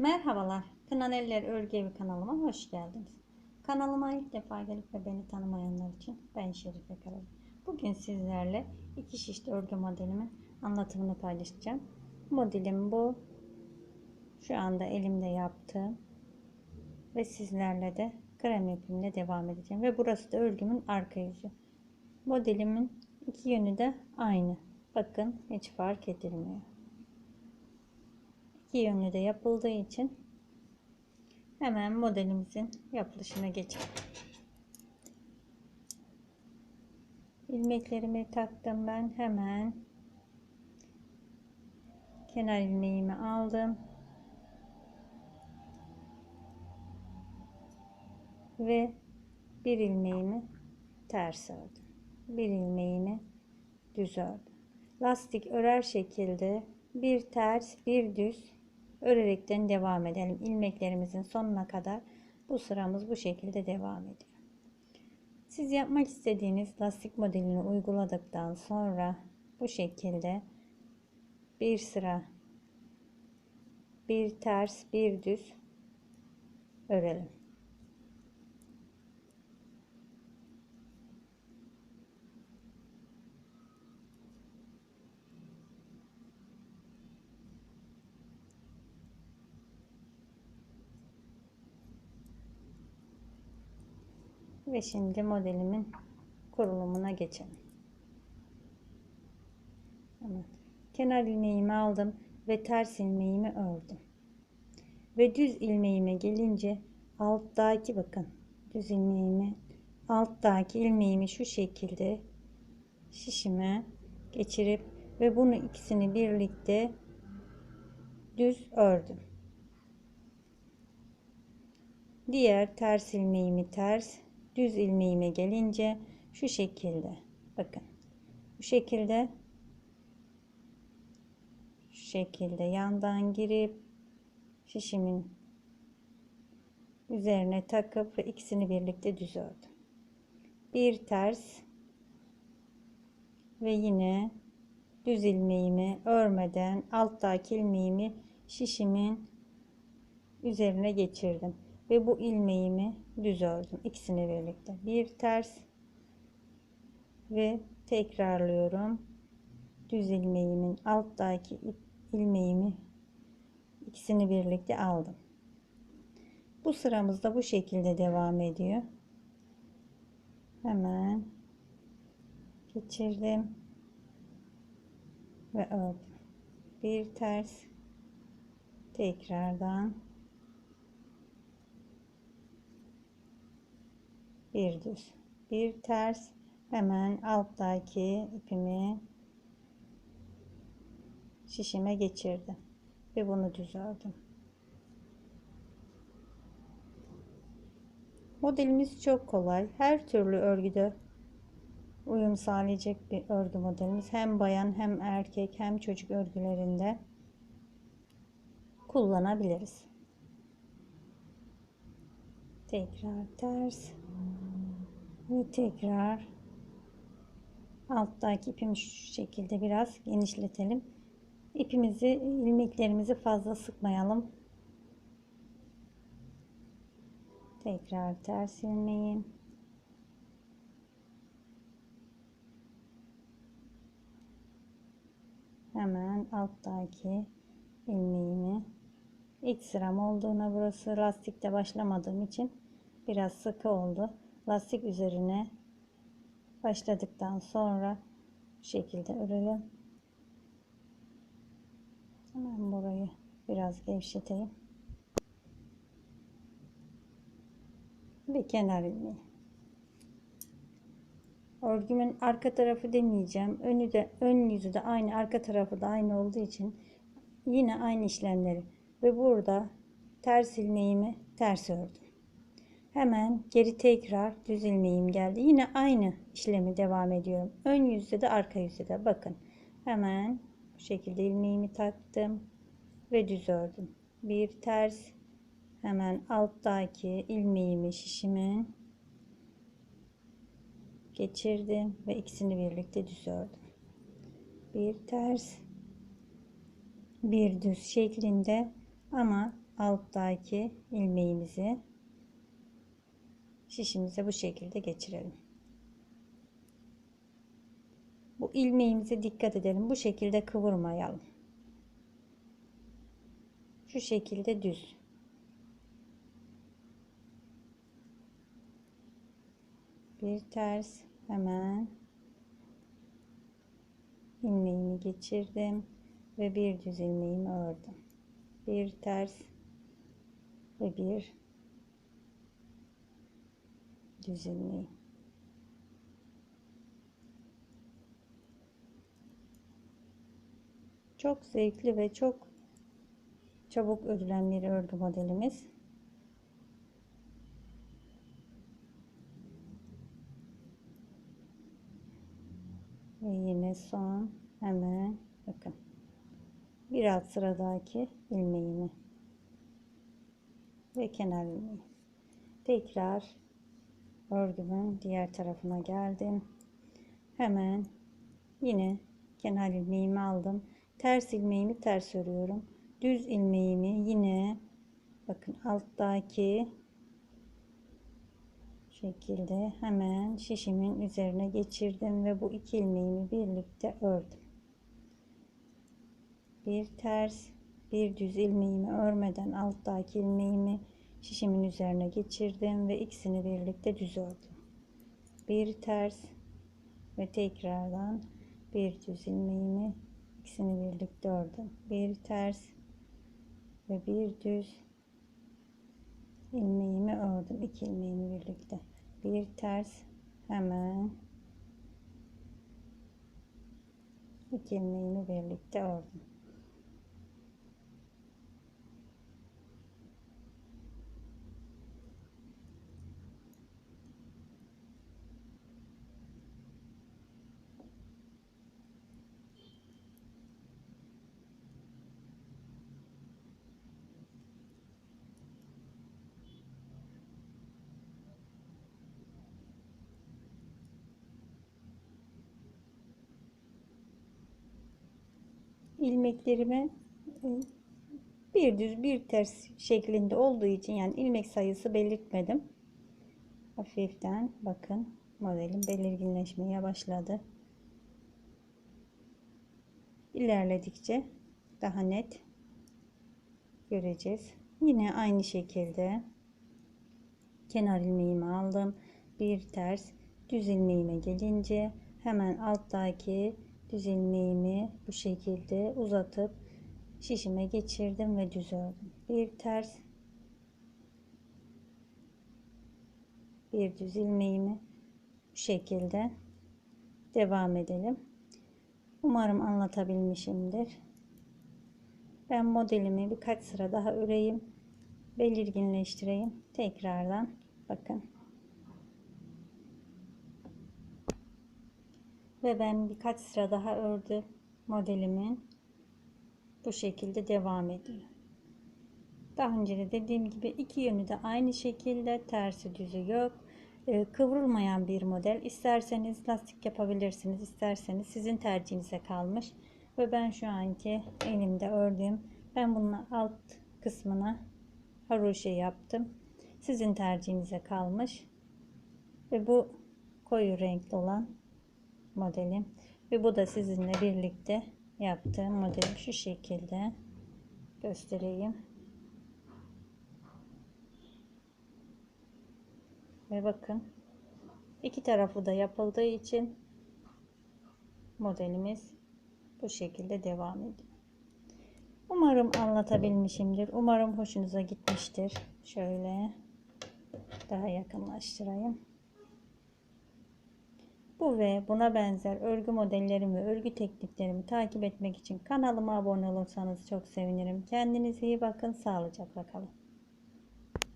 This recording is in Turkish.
Merhabalar, Kınan Eller Örgü Evi kanalıma hoş geldiniz. Kanalıma ilk defa gelip de beni tanımayanlar için ben Şerife Karar. Bugün sizlerle iki şişli örgü modelimin anlatımını paylaşacağım. Modelim bu. Şu anda elimde yaptığım ve sizlerle de krem ipimle devam edeceğim. Ve burası da örgümün arka yüzü. Modelimin iki yönü de aynı. Bakın hiç fark edilmiyor. İki yönlü de yapıldığı için hemen modelimizin yapılışına geçelim. ilmeklerimi taktım ben hemen kenar ilmeğimi aldım. Ve bir ilmeğimi ters ördüm. Bir ilmeğimi düz ördüm. Lastik örer şekilde bir ters bir düz örerekten devam edelim ilmeklerimizin sonuna kadar bu sıramız bu şekilde devam ediyor siz yapmak istediğiniz lastik modelini uyguladıktan sonra bu şekilde bir sıra bir ters bir düz örelim. Ve şimdi modelimin kurulumuna geçelim. Evet. Kenar ilmeğimi aldım ve ters ilmeğimi ördüm. Ve düz ilmeğime gelince alttaki bakın düz ilmeğimi alttaki ilmeğimi şu şekilde şişime geçirip ve bunu ikisini birlikte düz ördüm. Diğer ters ilmeğimi ters, düz ilmeğime gelince şu şekilde. Bakın. Bu şekilde. Şu şekilde yandan girip şişimin üzerine takıp ve ikisini birlikte düz ördüm. Bir ters ve yine düz ilmeğimi örmeden alttaki ilmeğimi şişimin üzerine geçirdim ve bu ilmeğimi düz ördüm ikisini birlikte. Bir ters ve tekrarlıyorum. Düz ilmeğimin alttaki ilmeğimi ikisini birlikte aldım. Bu sıramızda bu şekilde devam ediyor. Hemen geçirdim ve ördüm bir ters tekrardan bir düz bir ters. Hemen alttaki ipimi şişime geçirdim ve bunu düz ördüm modelimiz çok kolay. Her türlü örgüde uyum sağlayacak bir örgü modelimiz. Hem bayan hem erkek hem çocuk örgülerinde kullanabiliriz. Tekrar ters ve tekrar alttaki ipimi şu şekilde biraz genişletelim. İpimizi ilmeklerimizi fazla sıkmayalım. Tekrar ters ilmeğim hemen alttaki ilmeğimi ilk sıram olduğuna burası lastikte başlamadığım için biraz sıkı oldu lastik üzerine başladıktan sonra bu şekilde örelim. Hemen burayı biraz gevşeteyim ve kenar ilmeği örgümün arka tarafı demeyeceğim. Önü de ön yüzü de aynı arka tarafı da aynı olduğu için yine aynı işlemleri. Ve burada ters ilmeğimi ters ördüm hemen geri tekrar düz ilmeğim geldi. Yine aynı işlemi devam ediyorum. Ön yüzde de arka yüzde de. Bakın hemen bu şekilde ilmeğimi taktım ve düz ördüm. Bir ters hemen alttaki ilmeğimi şişimin geçirdim ve ikisini birlikte düz ördüm. Bir ters bir düz şeklinde ama alttaki ilmeğimizi şişimize bu şekilde geçirelim. Bu ilmeğimize dikkat edelim. Bu şekilde kıvırmayalım. Şu şekilde düz. Bir ters hemen ilmeğimi geçirdim ve bir düz ilmeğimi ördüm. Bir ters ve bir düz ilmeği. Çok zevkli ve çok çabuk örülen bir örgü modelimiz. Ve yine son hemen bakın bir alt sıradaki ilmeğimi ve kenar ilmeği. Tekrar örgümün diğer tarafına geldim. Hemen yine kenar ilmeğimi aldım. Ters ilmeğimi ters örüyorum. Düz ilmeğimi yine bakın alttaki şekilde hemen şişimin üzerine geçirdim ve bu iki ilmeğimi birlikte ördüm. Bir ters, bir düz ilmeğimi örmeden alttaki ilmeğimi şişimin üzerine geçirdim ve ikisini birlikte düz ördüm. Bir ters ve tekrardan bir düz ilmeğimi ikisini birlikte ördüm. Bir ters ve bir düz ilmeğimi ördüm. iki ilmeğimi birlikte. Bir ters hemen iki ilmeğimi birlikte ördüm. İlmeklerimi e, bir düz bir ters şeklinde olduğu için yani ilmek sayısı belirtmedim. Hafiften bakın modelim belirginleşmeye başladı. İlerledikçe daha net göreceğiz. Yine aynı şekilde kenar ilmeğimi aldım. Bir ters düz ilmeğime gelince hemen alttaki düz ilmeğimi bu şekilde uzatıp şişime geçirdim ve düz ördüm. Bir ters bir düz ilmeğimi bu şekilde devam edelim. Umarım anlatabilmişimdir. Ben modelimi birkaç sıra daha öreyim. Belirginleştireyim. Tekrardan bakın. Ve ben birkaç sıra daha ördüm modelimin. Bu şekilde devam ediyor. Daha önce de dediğim gibi iki yönü de aynı şekilde tersi düzü yok. Ee, kıvrılmayan bir model. İsterseniz lastik yapabilirsiniz. isterseniz sizin tercihinize kalmış. Ve ben şu anki elimde ördüğüm ben bunun alt kısmına haroşe yaptım. Sizin tercihinize kalmış. Ve bu koyu renkli olan modelim. Ve bu da sizinle birlikte yaptığım modelim şu şekilde göstereyim. Ve bakın iki tarafı da yapıldığı için modelimiz bu şekilde devam ediyor. Umarım anlatabilmişimdir. Umarım hoşunuza gitmiştir. Şöyle daha yakınlaştırayım. Bu ve buna benzer örgü modellerimi örgü tekniklerimi takip etmek için kanalıma abone olursanız çok sevinirim. Kendinize iyi bakın. Sağlıcakla kalın.